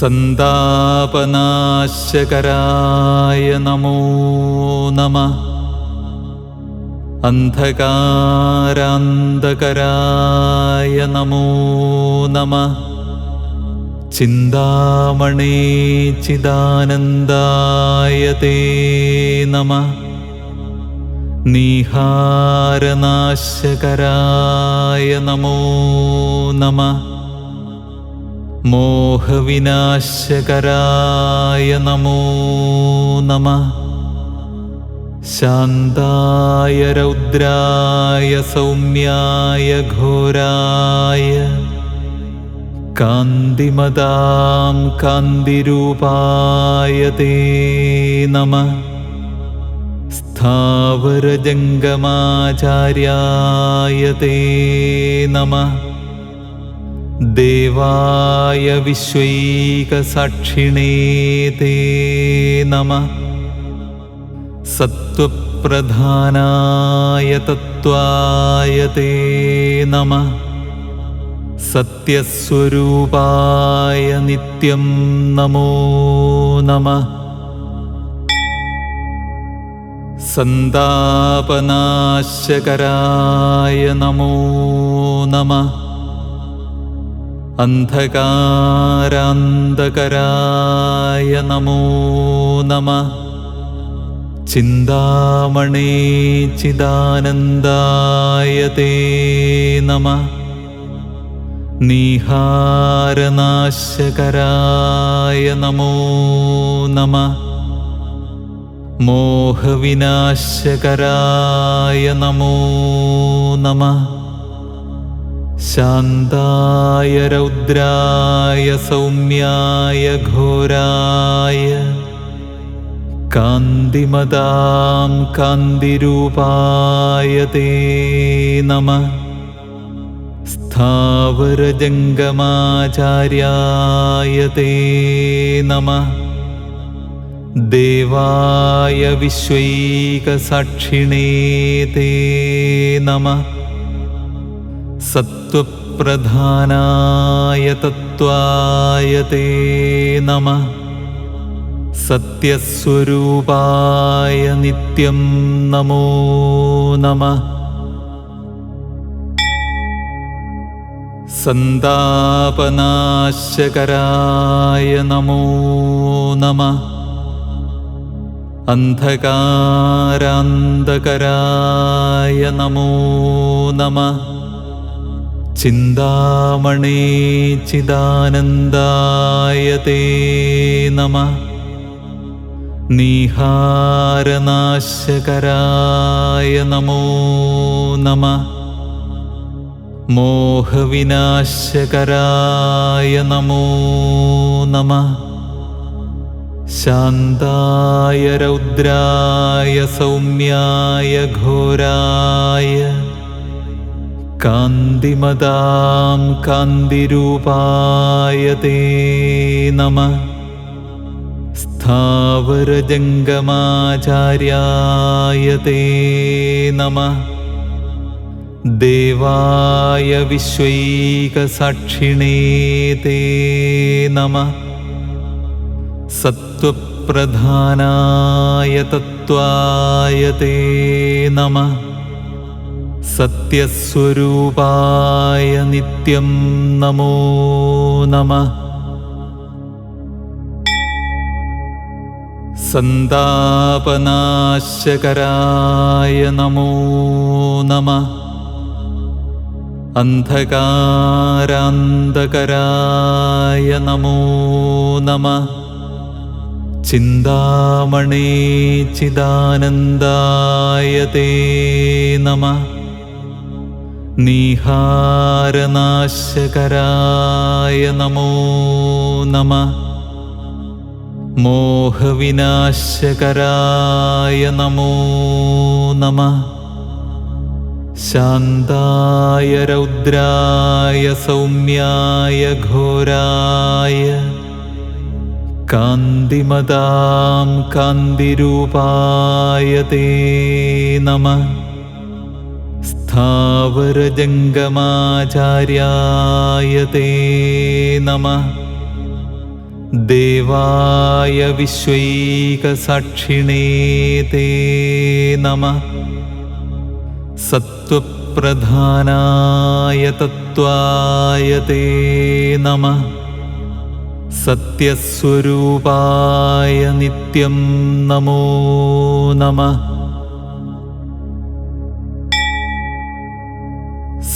സന്താപനാശകരായ നമോ നമ. അന്ധകാരാന്തകരായ നമോ നമ. ചിന്താമണേ ചിദാനന്ദായ തേ നമ. നീഹാരനാശകരായ നമോ നമ. മോഹവിനാശകരായ നമോ നമ ശാന്തായ രൗദ്രായ സൗമ്യായ ഘോരായ കാന്തിമതാം കാന്തിരൂപായ തേ നമ स्थावरजङ्गमाचार्याय ते नमः देवाय विश्वैकसाक्षिणे ते नमः। सत्त्वप्रधानाय तत्त्वाय ते सत्यस्वरूपाय नित्यं नमो नमः। सन्तापनाशकराय नमो नमः। അന്ധകാരാന്തകരായ നമോ നമ. ചിന്താമണേ ചിദാനന്ദായ തേ നമ. നീഹാരനാശകരായ നമോ നമ. മോഹവിനാശകരായ നമോ നമ. शान्ताय रौद्राय सौम्याय घोराय कान्तिमतां कान्तिरूपाय ते नमः स्थावरजङ्गमाचार्याय ते नमः देवाय विश्वैकसाक्षिणे ते नमः സത്വപ്രധാനായ തത്വായ തേ നമ. സത്യസ്വരൂപായ നിത്യം നമോ നമ. സന്താപനാശകരായ നമോ നമ. അന്ധകാരാന്തകരായ നമോ നമ. ചിന്താമണേ ചിദാനന്ദായ തേ നമ. നീഹാരനാശകരായ നമോ നമ. മോഹവിനാശകരായ നമോ നമ. ശാന്തായ രൗദ്രായ സൗമ്യായ ഘോരായ കാന്തിമതാം കാന്തിരൂപായ തേ നമ. സ്ഥാവരജംഗമാചാര്യായ തേ നമ. ദേവായ വിശ്വൈകസാക്ഷിണേ തേ നമ. സത്വപ്രധാനായ തത്വായതേ നമ. സത്യസ്വരൂപായ നിത്യം നമോ നമ. സന്താപനാശകരായ നമോ നമ. അന്ധകാരാന്തകരായ നമോ നമ. ചിന്താമണേ ചിദാനന്ദായ നമ. നീഹാരനാശകരായ നമോ നമ. മോഹവിനാശകരായ നമോ നമ. ശാന്തായ രൗദ്രായ സൗമ്യായ ഘോരായ കാന്തിമതാം കാന്തിരൂപായ തേ നമ. स्थावरजङ्गमाचार्याय ते नमः देवाय विश्वैकसाक्षिणे ते नमः सत्त्वप्रधानाय तत्त्वाय ते नमः सत्यस्वरूपाय नित्यं नमो नमः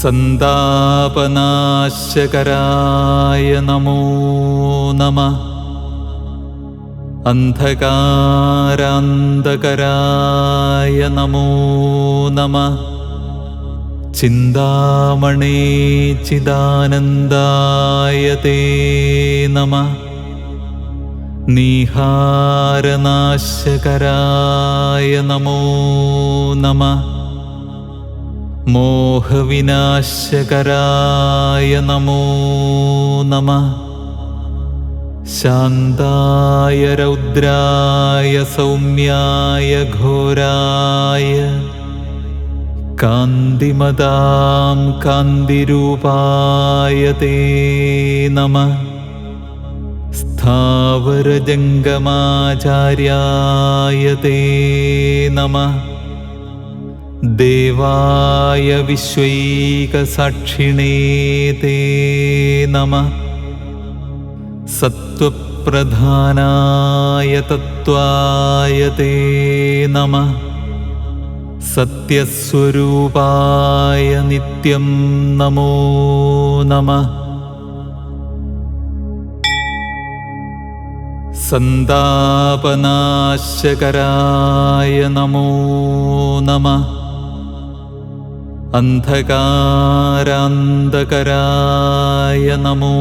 സന്താപനാശകരായ നമോ നമ. അന്ധകാരാന്തകരായ നമോ നമ. ചിന്താമണേ ചിദാനന്ദായ നമ. നീഹാരനാശകരായ നമോ നമ. മോഹവിനാശകരായ നമോ നമ. ശാന്തായ രൗദ്രായ സൗമ്യായ ഘോരായ. കാന്തിമതാം കാന്തിരൂപായ തേ നമ. സ്ഥാവരജംഗമാചാര്യായ തേ നമ. देवाय विश्वैकसाक्षिणे ते नमः। सत्त्वप्रधानाय तत्त्वाय ते नमः। सत्यस्वरूपाय नित्यं नमो नमः। सन्तापनाशकराय नमो नमः അന്ധകാരാന്തകരായ നമോ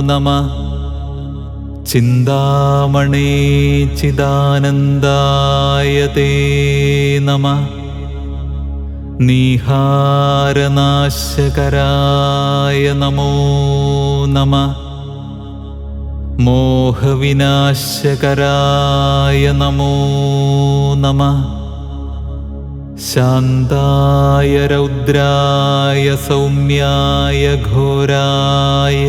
നമ. ചിന്താമണേ ചിദാനന്ദായ തേ നമ. നീഹാരനാശകരായ നമോ നമ. മോഹവിനാശകരായ നമോ നമ. शान्ताय रौद्राय सौम्याय घोराय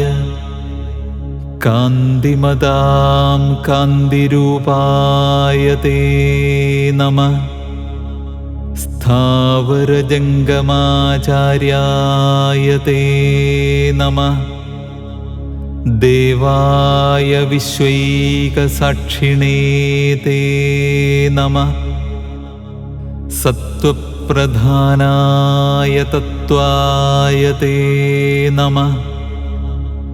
कान्तिमतां कान्तिरूपाय ते नमः स्थावरजङ्गमाचार्याय ते नमः देवाय विश्वैकसाक्षिणे ते नमः सत्त्वप्रधानाय तत्त्वाय ते नमः।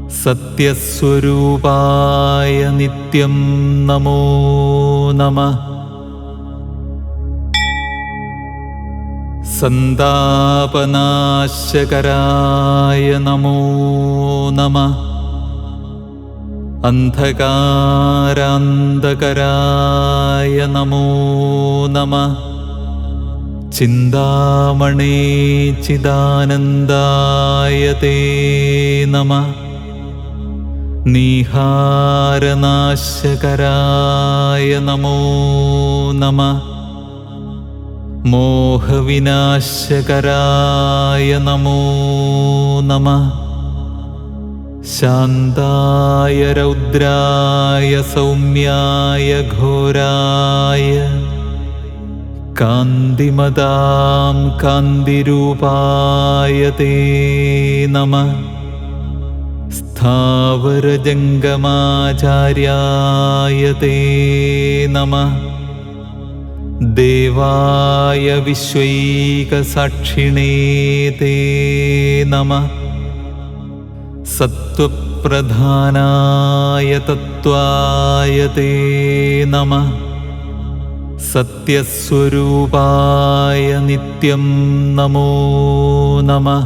सत्यस्वरूपाय नित्यं नमो नमः। सन्तापनाशकराय नमो नमः। अन्धकारान्धकराय नमो नमः ചിന്താമണേ ചിദാനന്ദായ തേ നമ. നീഹാരനാശകരായ നമോ നമ. മോഹവിനാശകരായ നമോ നമ. ശാന്തായ രൗദ്രായ സൗമ്യായ ഘോരായ കാന്തിമതാം കാന്തിരൂപായ തേ നമ സ്ഥാവരജംഗമാചാര്യായ തേ നമ देवाय विश्वैकसाक्षिणे ते नमः सत्त्वप्रधानाय तत्त्वाय ते नमः സത്യസ്വരൂപായ നിത്യം നമോ നമ.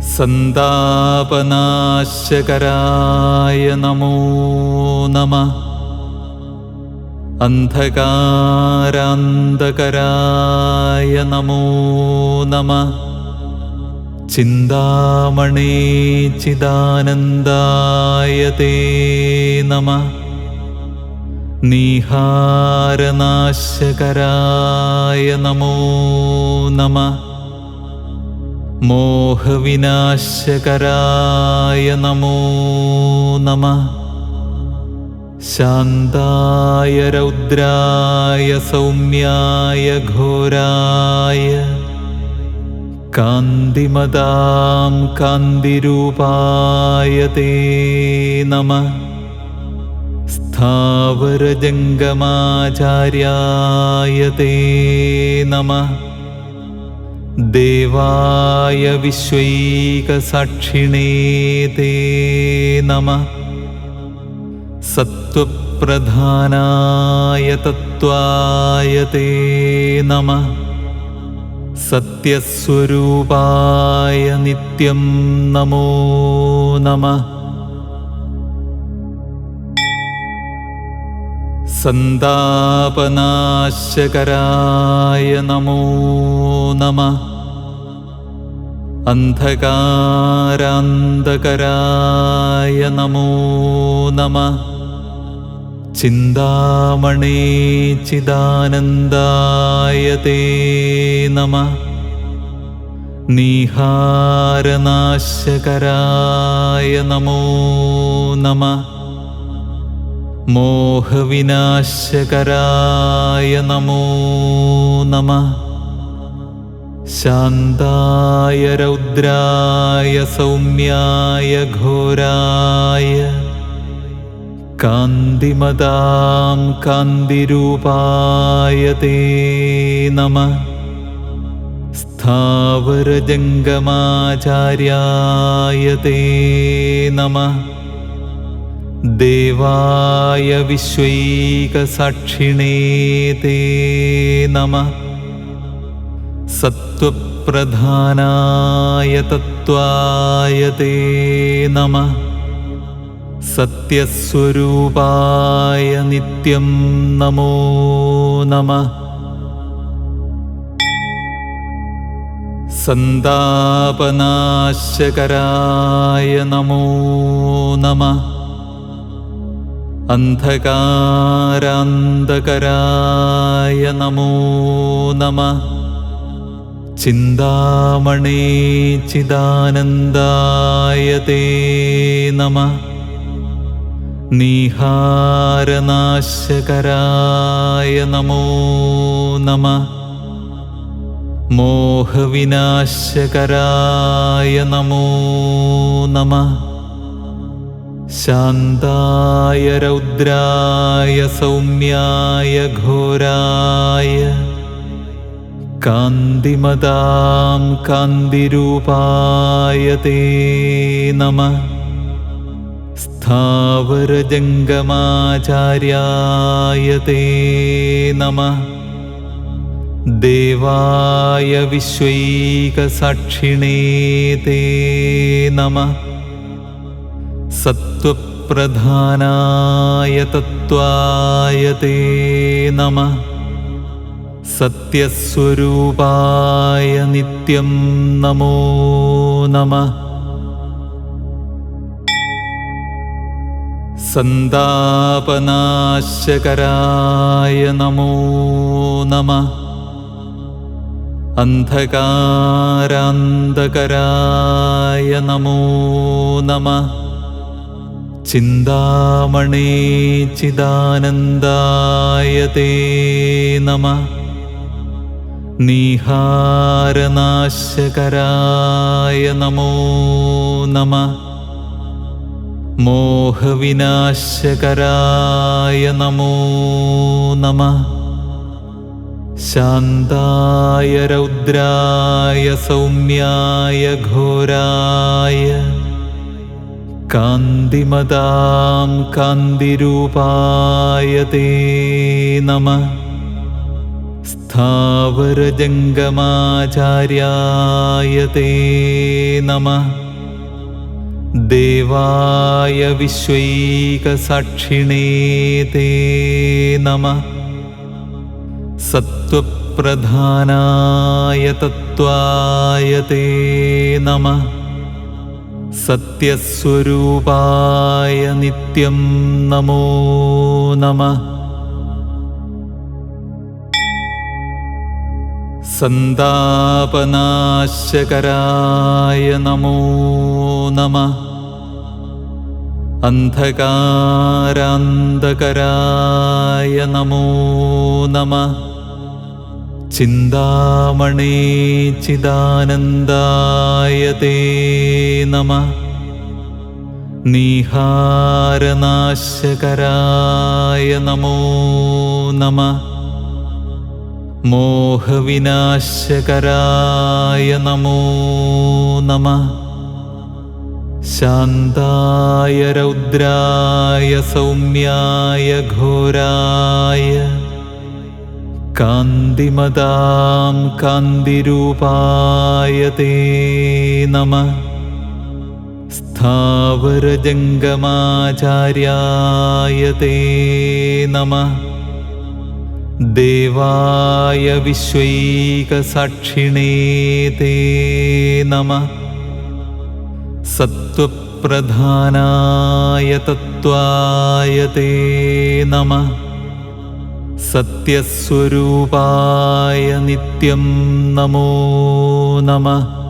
സന്താപനാശകരായ നമോ നമ. അന്ധകാരാന്തകരായ നമോ നമ. ചിന്താമണേ ചിദാനന്ദായ നമ. നീഹാരനാശകരായ നമോ നമ. മോഹവിനാശകരായ നമോ നമ. ശാന്തായ രൗദ്രായ സൗമ്യായ ഘോരായ കാന്തിമതാം കാന്തിരൂപായ തേ നമ. स्थावरजङ्गमाचार्याय ते नमः देवाय विश्वैकसाक्षिणे ते नमः सत्त्वप्रधानाय तत्त्वाय ते नमः सत्यस्वरूपाय नित्यं नमो नमः സന്താപനാശകരായ നമോ നമ. അന്ധകാരാന്തകരായ നമോ നമ. ചിന്താമണി ചിദാനന്ദായ തേ നമ. നീഹാരനാശകരായ നമോ നമ. മോഹവിനാശകരായ നമോ നമ. ശാന്തായ രൗദ്രായ സൗമ്യായ ഘോരായ. കാന്തിമതാം കാന്തിരൂപായ തേ നമ. സ്ഥാവരജംഗമാചാര്യായ തേ നമ. देवाय विश्वैकसाक्षिणे ते नमः। सत्त्वप्रधानाय तत्त्वाय ते नमः। सत्यस्वरूपाय नित्यं नमो नमः। सन्तापनाशकराय नमो नमः അന്ധകാരാന്തകരായ നമോ നമ. ചിന്താമണേ ചിദാനന്ദായ തേ നമ. നീഹാരനാശകരായ നമോ നമ. മോഹവിനാശകരായ നമോ നമ. शान्ताय रौद्राय सौम्याय घोराय कान्तिमतां कान्तिरूपाय ते नमः स्थावरजङ्गमाचार्याय ते नमः देवाय विश्वैकसाक्षिणे ते नमः सत्त्वप्रधानाय तत्त्वाय ते नमः। सत्यस्वरूपाय नित्यं नमो नमः। सन्तापनाशकराय नमो नमः। अन्धकारान्धकराय नमो नमः ചിന്താമണേ ചിദാനന്ദായ തേ നമ. നീഹാരനാശകരായ നമോ നമ. മോഹവിനാശകരായ നമോ നമ. ശാന്തായ രൗദ്രായ സൗമ്യായ ഘോരായ कान्तिमतां कान्तिरूपाय ते नमः स्थावरजङ्गमाचार्याय ते नमः देवाय विश्वैकसाक्षिणे ते नमः सत्त्वप्रधानाय तत्त्वाय ते नमः सत्यस्वरूपाय नित्यं नमो नमः सन्तापनाश्यकराय नमो नमः अन्धकारान्धकराय नमो नमः ചിന്താമണേ ചിദാനന്ദായ തേ നമ. നീഹാരനാശകരായ നമോ നമ. മോഹവിനാശകരായ നമോ നമ. ശാന്തായ രൗദ്രായ സൗമ്യായ ഘോരായ കാന്തിമതാം കാന്തിരൂപായ തേ നമ स्थावरजङ्गमाचार्याय ते नमः देवाय विश्वैकसाक्षिणे ते नमः सत्त्वप्रधानाय तत्त्वाय ते नमः സത്യസ്വരൂപായ നിത്യം നമോ നമഃ.